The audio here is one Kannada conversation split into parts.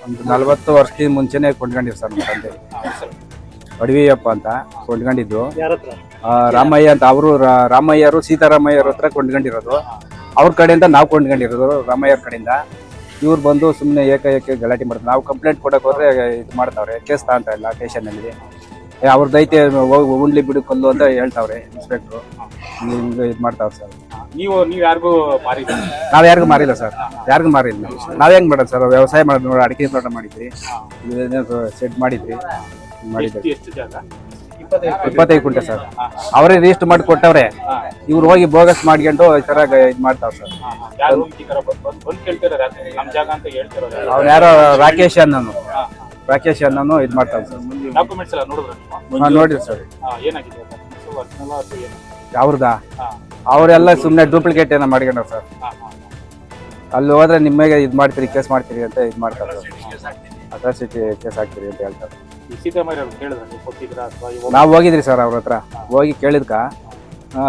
ಒಂದು ನಲ್ವತ್ತು ವರ್ಷಕ್ಕಿಂತ ಮುಂಚೆನೆ ಕೊಂಡ್ಕೊಂಡಿವಿ ಸರ್ ನಮ್ಮ ತಂದೆ. ಅಡವಿಯಪ್ಪ ಅಂತ ಕೊಂಡ್ಕೊಂಡಿದ್ದು. ಆ, ರಾಮಯ್ಯ ಅಂತ ಅವರು ರಾಮಯ್ಯರು ಸೀತಾರಾಮಯ್ಯರ ಹತ್ರ ಕೊಂಡ್ಕೊಂಡಿರೋದು. ಅವ್ರ ಕಡೆಯಿಂದ ನಾವು ಕೊಂಡ್ಕೊಂಡಿರೋದು ರಾಮಯ್ಯರ ಕಡೆಯಿಂದ. ಇವ್ರು ಬಂದು ಸುಮ್ಮನೆ ಏಕಾಏಕಿ ಗಲಾಟೆ ಮಾಡ್ತಾರೆ. ನಾವು ಕಂಪ್ಲೇಂಟ್ ಕೊಡಕ್ಕೆ ಹೋದ್ರೆ ಇದು ಮಾಡ್ತಾವ್ರೆ ಕೇಸ್ ತಗೊಂತ ಇಲ್ಲ ಸ್ಟೇಷನಲ್ಲಿ ಅವ್ರದ್ದೈತೆ ಹೋಗಿ ಉಂಡ್ಲಿ ಬಿಡು ಕೊಲ್ಲು ಅಂತ ಹೇಳ್ತಾವ್ರೆ ಇನ್ಸ್ಪೆಕ್ಟ್ರು ಇದು ಮಾಡ್ತಾವ್ರೆ ಸರ್. ನೀವು ನೀವು ಯಾರಿಗೂ ಮಾರಿಲ್ಲ. ನಾವು ಯಾರಿಗೂ ಮಾರಿಲ್ಲ ಸರ್. ಯಾರಿಗೂ ಮಾರಿಲ್ಲ. ನಾವ್ ಹೆಂಗ್ ಮಾಡೋದು ಸರ್? ವ್ಯವಸಾಯ ಮಾಡೋದು ನೋಡಿ ಅಡಿಕೆ ತೋಟ ಮಾಡಿದ್ರಿ. ಸೆಟ್ ಮಾಡಿದ್ರಿ. ಮಾಡಿದ್ವಿ ಎಷ್ಟು ಜಾಗ? ಇಪ್ಪತ್ತೈದು ಕುಂಟೆ ಸರ್. ಅವರೇ ರಿಜಿಸ್ಟರ್ ಮಾಡಿ ಕೊಟ್ಟವ್ರೆ. ಇವ್ರು ಹೋಗಿ ಬೋಗಸ್ ಮಾಡ್ಕೊಂಡು ಈ ತರ ಇದು ಮಾಡ್ತಾವ್ ಸರ್? ಅವ್ನು ಯಾರೋ ರಾಕೇಶ್ ಅನ್ನೋನು ರಾಕೇಶ್ ಅನ್ನೋನು ಇದು ಮಾಡ್ತಾವ್ ಸರ್. ನೋಡಿದ್ರಿ ಸರ್. ಏನಾಗಿದೆ? ಅವ್ರದಾ? ಅವರೆಲ್ಲ ಸುಮ್ಮನೆ ಡೂಪ್ಲಿಕೇಟ್ ಏನೋ ಮಾಡ್ಕೊಂಡ್ರು ಸರ್. ಅಲ್ಲಿ ಹೋದ್ರೆ ನಿಮಗೆ ಇದು ಮಾಡ್ತೀರಿ ಕೇಸ್ ಮಾಡ್ತೀರಿ ಅಂತ ಇದು ಮಾಡ್ತಾರೆ ಅಟ್ರಾಸಿಟಿ ಕೇಸ್ ಹಾಕ್ತೀರಿ ಅಂತ ಹೇಳ್ತಾರೆ. ನೀವು ಹೋಗಿದ್ರಿ ಸರ್ ಅವ್ರ ಹತ್ರ. ಹೋಗಿ ಕೇಳಿದ್ಕ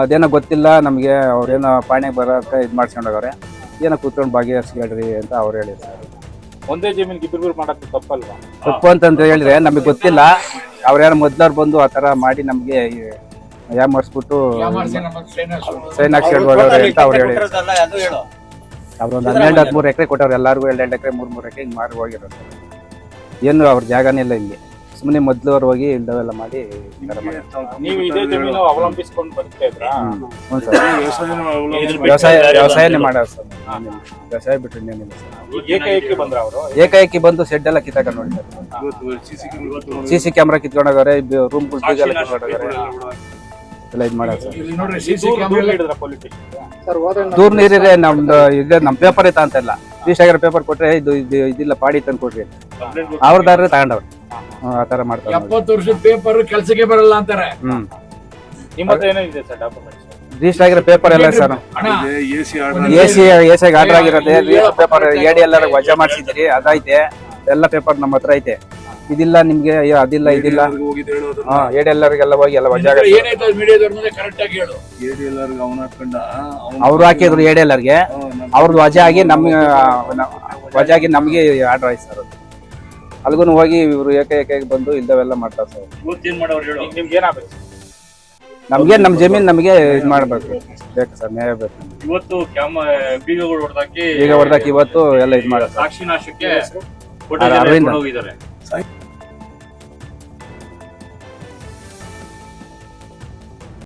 ಅದೇನೋ ಗೊತ್ತಿಲ್ಲ ನಮಗೆ ಅವ್ರೇನೋ ಪಾಣಿಗೆ ಬರೋಕೆ ಇದು ಮಾಡ್ಸ್ಕೊಂಡೋಗವ್ರೆ ಏನೋ ಕೂತ್ಕೊಂಡು ಭಾಗಿಹರಿಸ್ಕೊಳ್ರಿ ಅಂತ ಅವ್ರು ಹೇಳಿದ್ರು ಸರ್. ಒಂದೇ ಜಮೀನಿಗೆ ಇಬ್ಬರು ಮಾಡೋದು ತಪ್ಪಲ್ವಾ? ತಪ್ಪು ಅಂತಂತ ಹೇಳಿದ್ರೆ ನಮಗೆ ಗೊತ್ತಿಲ್ಲ. ಅವ್ರು ಯಾರು ಮೊದ್ಲವ್ರು ಬಂದು ಆ ಥರ ಮಾಡಿ ನಮಗೆ ಯಾಮರ್ಸ್ಬಿಟ್ಟು ಸೈನ್ ಹಾಕ್ಸ್ಕೊಂಡು ಹೋಗವ್ರೆ ಅಂತ ಅವ್ರು ಹೇಳಿ. ಅವ್ರೊಂದು ಒಂದು ಹನ್ನೆರಡು ಹದಿಮೂರು ಎಕರೆ ಕೊಟ್ಟವ್ರು ಎಲ್ಲರಿಗೂ ಎರಡು ಎರಡು ಎಕರೆ ಮೂರು ಮೂರು ಎಕರೆ ಹಿಂಗೆ ಮಾರಿ ಹೋಗಿರೋದು. ಏನು ಅವ್ರ ಜಾಗನೇ ಇಲ್ಲ ಇಲ್ಲಿ ಸುಮ್ಮನೆ ಮೊದ್ಲವ್ರು ಹೋಗಿ ಇಲ್ದವೆಲ್ಲ ಮಾಡಿ ವ್ಯವಸಾಯ ವ್ಯವಸಾಯನೇ ಮಾಡೋರು ಸರ್. ಏನಿಲ್ಲ. ವ್ಯವಸಾಯ ಬಿಟ್ಟು ಇನ್ನೇನಿಲ್ಲ ಸರ್. ಈಗ ಏಕೈಕಿ ಬಂದ್ರ ಅವರು? ಏಕಾಏಕಿ ಬಂದು ಶೆಡ್ ಎಲ್ಲ ಕಿತ್ತಾಕ ನೋಡಿ ಸಿ ಸಿ ಕ್ಯಾಮ್ರಾ ಕಿತ್ಕೊಂಡೋಗವ್ರೆ ರೂಮ್ ಎಲ್ಲ ಕಿತ್ಕೊಂಡೋಗವ್ರೆ ಎಲ್ಲ ಇದು ಮಾಡೋದು ಸರ್ ಹಿಡಿದ್ರ ಪೊಲೀಸ್ ಸರ್ ಹೋದ್ರೆ ದೂರ ನೀರಿದೆ ನಮ್ದು ಇದೆ ನಮ್ಮ ಪೇಪರ್ ಐತ ಅಂತ ಇಲ್ಲ. ರಿಜಿಸ್ಟರ್ ಆಗಿರೋ ಪೇಪರ್ ಕೊಟ್ರೆ ಇದು ಇದು ಇದಿಲ್ಲ ಪಾಡಿ ತಂದು ಕೊಡ್ರಿ. ಅವ್ರದಾದ್ರೆ ತಗೊಂಡವ್ರು. ಹ್ಮ್, ಆ ಥರ ಮಾಡ್ತಾರೆ ನೋಡಿ. ಎಪ್ಪತ್ತು ವರ್ಷದ ಪೇಪರ್ ಕೆಲಸಕ್ಕೆ ಬರಲ್ಲ ಅಂತಾರೆ. ಹ್ಮ್. ನಿಮ್ಮ ಹತ್ರ ಸರ್ ಡಾಕ್ಯುಮೆಂಟ್ಸ್ ರಿಜಿಸ್ಟರ್ ಆಗಿರೋ ಪೇಪರ್ ಎಲ್ಲ sir. AC AC C A C order ಆಗಿರೋದೆ paper ಎಡಿ ಎಲ್ಲ ವಜಾ ಮಾಡಿಸಿದ್ರಿ ಅದೈತೆ. ಎಲ್ಲ ಪೇಪರ್ ನಮ್ಮ ಹತ್ರ ಐತೆ. ಇದಿಲ್ಲ ನಿಮ್ಗೆ ಅಯ್ಯೋ ಅದಿಲ್ಲ ಇದಿಲ್ಲ. ಹಾ ಎಡಿ ಎಲ್ಲರಿಗೆಲ್ಲ ಹೋಗಿ ಎಲ್ಲ ವಜಾ ಅವ್ರು ಹಾಕಿದ್ರು ಎಡಿ ಎಲ್ಲರಿಗೆ. ಅವ್ರದ್ದು ವಜಾ ಆಗಿ ನಮ್ಗೆ ವಜಾ ಆಗಿ ನಮ್ಗೆ ಆರ್ಡರ್ ಆಯ್ತು ಸರ್ ಅದು. ಅಲ್ಗೂ ಹೋಗಿ ಇವ್ರು ಏಕೆ ಏಕೆ ಬಂದು ಇಲ್ದವೆಲ್ಲ ಮಾಡ್ತಾರೆ ಸರ್. ನಿಮ್ಗೆ ಏನಾಗಬೇಕು? ನಮ್ಗೆ ನಮ್ ಜಮೀನ್ ನಮಗೆ ಇದು ಮಾಡ್ಬೇಕು. ಬೇಕು ಸರ್ ನ್ಯಾಯ ಬೇಕು ಇವತ್ತು ಕ್ಯಾಮ ಬೀಗಗಳು ಹೊಡೆದಾಕಿ ಈಗ ಹೊಡೆದಾಕಿ ಇವತ್ತು ಎಲ್ಲ ಇದು ಮಾಡೋದು ಸಾಕ್ಷಿ ನಾಶಕ್ಕೆ ಅರವಿಂದ. ಹೋಗಿದ್ದಾರೆ